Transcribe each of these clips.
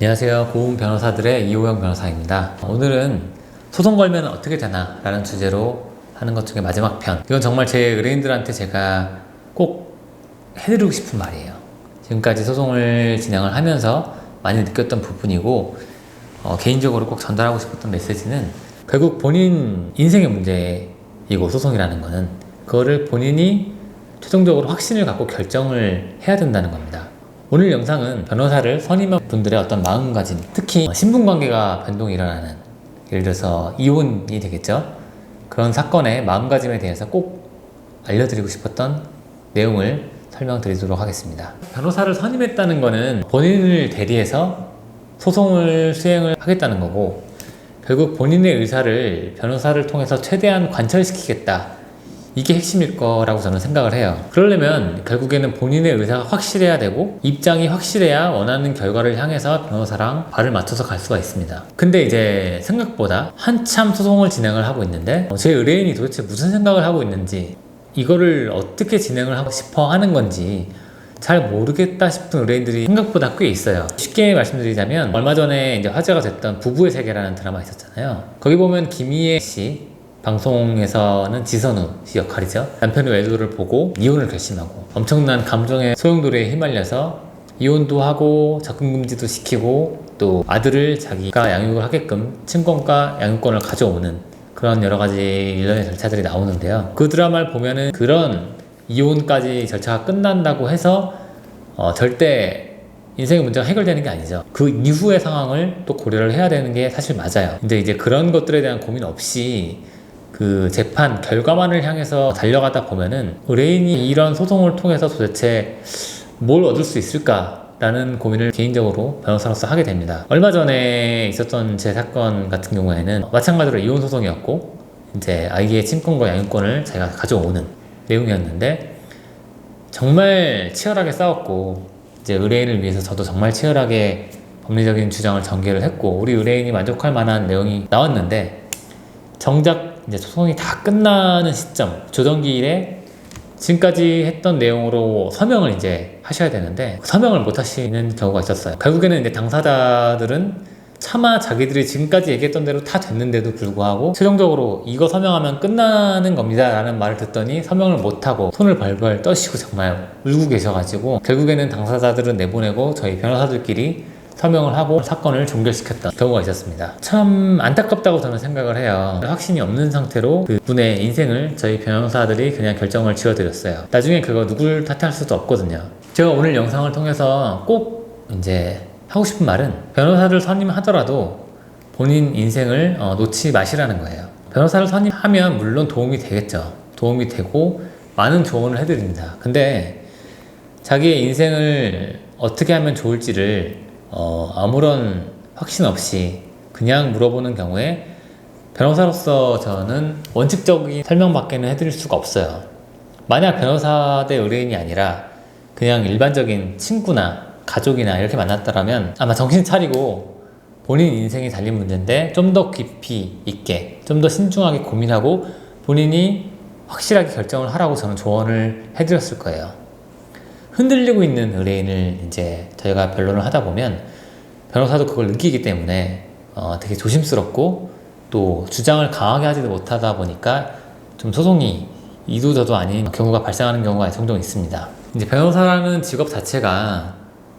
안녕하세요. 고운 변호사들의 이호영 변호사입니다. 오늘은 소송 걸면 어떻게 되나 라는 주제로 하는 것 중에 마지막 편. 이건 정말 제 의뢰인들한테 제가 꼭 해드리고 싶은 말이에요. 지금까지 소송을 진행을 하면서 많이 느꼈던 부분이고, 어, 개인적으로 꼭 전달하고 싶었던 메시지는 결국 본인 인생의 문제이고 소송이라는 거는 그거를 본인이 최종적으로 확신을 갖고 결정을 해야 된다는 겁니다. 오늘 영상은 변호사를 선임한 분들의 어떤 마음가짐, 특히 신분관계가 변동이 일어나는 예를 들어서 이혼이 되겠죠. 그런 사건의 마음가짐에 대해서 꼭 알려드리고 싶었던 내용을 설명드리도록 하겠습니다. 변호사를 선임했다는 거는 본인을 대리해서 소송을 수행을 하겠다는 거고 결국 본인의 의사를 변호사를 통해서 최대한 관철시키겠다. 이게 핵심일 거라고 저는 생각을 해요. 그러려면 결국에는 본인의 의사가 확실해야 되고 입장이 확실해야 원하는 결과를 향해서 변호사랑 발을 맞춰서 갈 수가 있습니다. 근데 이제 생각보다 한참 소송을 진행을 하고 있는데 어, 제 의뢰인이 도대체 무슨 생각을 하고 있는지 이거를 어떻게 진행을 하고 싶어 하는 건지 잘 모르겠다 싶은 의뢰인들이 생각보다 꽤 있어요. 쉽게 말씀드리자면 얼마 전에 이제 화제가 됐던 부부의 세계라는 드라마 있었잖아요. 거기 보면 김희애 씨 방송에서는 지선우 씨 역할이죠. 남편의 외도를 보고 이혼을 결심하고 엄청난 감정의 소용돌이에 휘말려서 이혼도 하고 접근 금지도 시키고 또 아들을 자기가 양육을 하게끔 친권과 양육권을 가져오는 그런 여러 가지 일련의 절차들이 나오는데요. 그 드라마를 보면은 그런 이혼까지 절차가 끝난다고 해서 어, 절대 인생의 문제가 해결되는 게 아니죠. 그 이후의 상황을 또 고려를 해야 되는 게 사실 맞아요. 근데 이제 그런 것들에 대한 고민 없이 그 재판 결과만을 향해서 달려가다 보면은 의뢰인이 이런 소송을 통해서 도대체 뭘 얻을 수 있을까 라는 고민을 개인적으로 변호사로서 하게 됩니다. 얼마 전에 있었던 제 사건 같은 경우에는 마찬가지로 이혼 소송이었고 이제 아이의 친권과 양육권을 제가 가져오는 내용이었는데 정말 치열하게 싸웠고 이제 의뢰인을 위해서 저도 정말 치열하게 법리적인 주장을 전개를 했고 우리 의뢰인이 만족할 만한 내용이 나왔는데 정작 이제 소송이 다 끝나는 시점 조정기일에 지금까지 했던 내용으로 서명을 이제 하셔야 되는데 서명을 못 하시는 경우가 있었어요. 결국에는 이제 당사자들은 차마 자기들이 지금까지 얘기했던 대로 다 됐는데도 불구하고 최종적으로 이거 서명하면 끝나는 겁니다 라는 말을 듣더니 서명을 못하고 손을 벌벌 떠시고 정말 울고 계셔가지고 결국에는 당사자들은 내보내고 저희 변호사들끼리 서명을 하고 사건을 종결시켰던 경우가 있었습니다. 참 안타깝다고 저는 생각을 해요. 확신이 없는 상태로 그 분의 인생을 저희 변호사들이 그냥 결정을 지어드렸어요. 나중에 그거 누굴 탓할 수도 없거든요. 제가 오늘 영상을 통해서 꼭 이제 하고 싶은 말은 변호사를 선임하더라도 본인 인생을 어, 놓지 마시라는 거예요. 변호사를 선임하면 물론 도움이 되겠죠. 도움이 되고 많은 조언을 해드립니다. 근데 자기의 인생을 어떻게 하면 좋을지를 어, 아무런 확신 없이 그냥 물어보는 경우에 변호사로서 저는 원칙적인 설명밖에는 해드릴 수가 없어요. 만약 변호사 대 의뢰인이 아니라 그냥 일반적인 친구나 가족이나 이렇게 만났다면 아마 정신 차리고 본인 인생이 달린 문제인데 좀 더 깊이 있게 좀 더 신중하게 고민하고 본인이 확실하게 결정을 하라고 저는 조언을 해드렸을 거예요. 흔들리고 있는 의뢰인을 이제 저희가 변론을 하다 보면 변호사도 그걸 느끼기 때문에 어, 되게 조심스럽고 또 주장을 강하게 하지도 못하다 보니까 좀 소송이 이도저도 아닌 경우가 발생하는 경우가 종종 있습니다. 이제 변호사라는 직업 자체가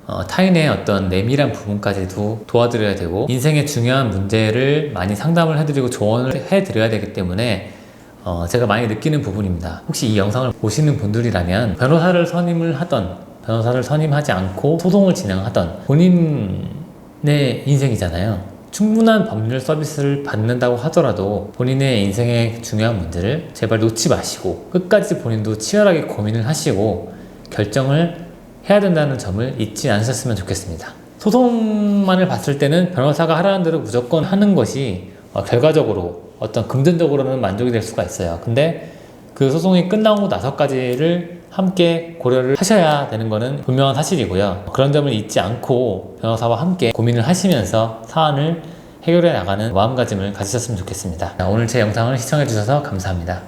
어, 타인의 어떤 내밀한 부분까지도 도와드려야 되고 인생의 중요한 문제를 많이 상담을 해드리고 조언을 해드려야 되기 때문에 어, 제가 많이 느끼는 부분입니다. 혹시 이 영상을 보시는 분들이라면 변호사를 선임을 하던 변호사를 선임하지 않고 소송을 진행하던 본인의 인생이잖아요. 충분한 법률 서비스를 받는다고 하더라도 본인의 인생의 중요한 문제를 제발 놓지 마시고 끝까지 본인도 치열하게 고민을 하시고 결정을 해야 된다는 점을 잊지 않으셨으면 좋겠습니다. 소송만을 봤을 때는 변호사가 하라는 대로 무조건 하는 것이 어, 결과적으로 어떤 금전적으로는 만족이 될 수가 있어요. 근데 그 소송이 끝나고 나서까지를 함께 고려를 하셔야 되는 것은 분명한 사실이고요. 그런 점을 잊지 않고 변호사와 함께 고민을 하시면서 사안을 해결해 나가는 마음가짐을 가지셨으면 좋겠습니다. 오늘 제 영상을 시청해 주셔서 감사합니다.